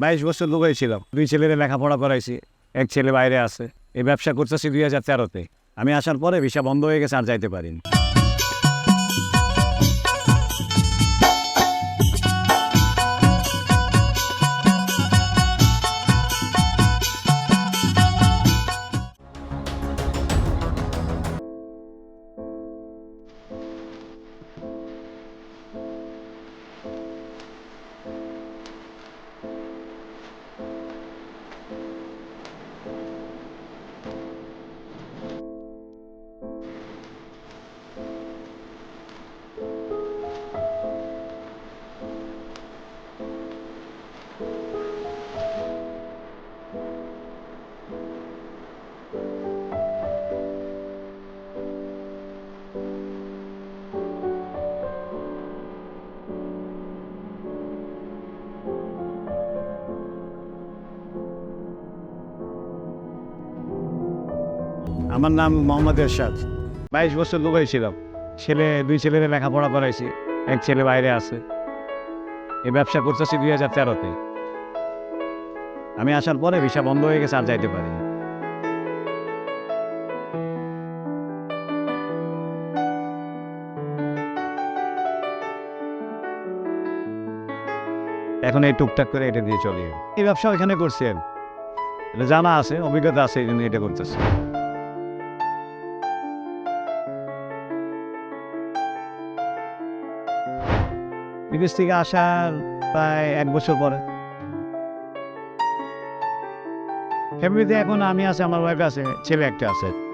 বাইশ বছর লোক ছিলাম দুই ছেলেরে লেখাপড়া করাইছি, এক ছেলে বাইরে আছে। এই ব্যবসা করতেছি দুই হাজার তেরোতে। আমি আসার পরে ভিসা বন্ধ হয়ে গেছে, আর যাইতে পারিনি। আমার নাম মোহাম্মদ এরশাদ। বাইশ বছর দুবাই ছিলাম। ছেলে, দুই ছেলের লেখাপড়া করাইছি। এক ছেলে বাইরে আছে। এই ব্যবসা করতেছি দুই হাজার তেরোতে। আমি আসার পরে ভিসা বন্ধ হয়ে গেছে, আর যাইতে পারি এখন এই টুকটাক করে এটা দিয়ে চলি। এই ব্যবসা ওইখানে করছি জানা আছে, অভিজ্ঞতা আছে, এই জন্য এটা করতেছি। বিদেশ থেকে আসার প্রায় এক বছর পরে। ফ্যামিলিতে এখন আমি আছে, আমার ওয়াইফ আছে, ছেলে একটা আছে।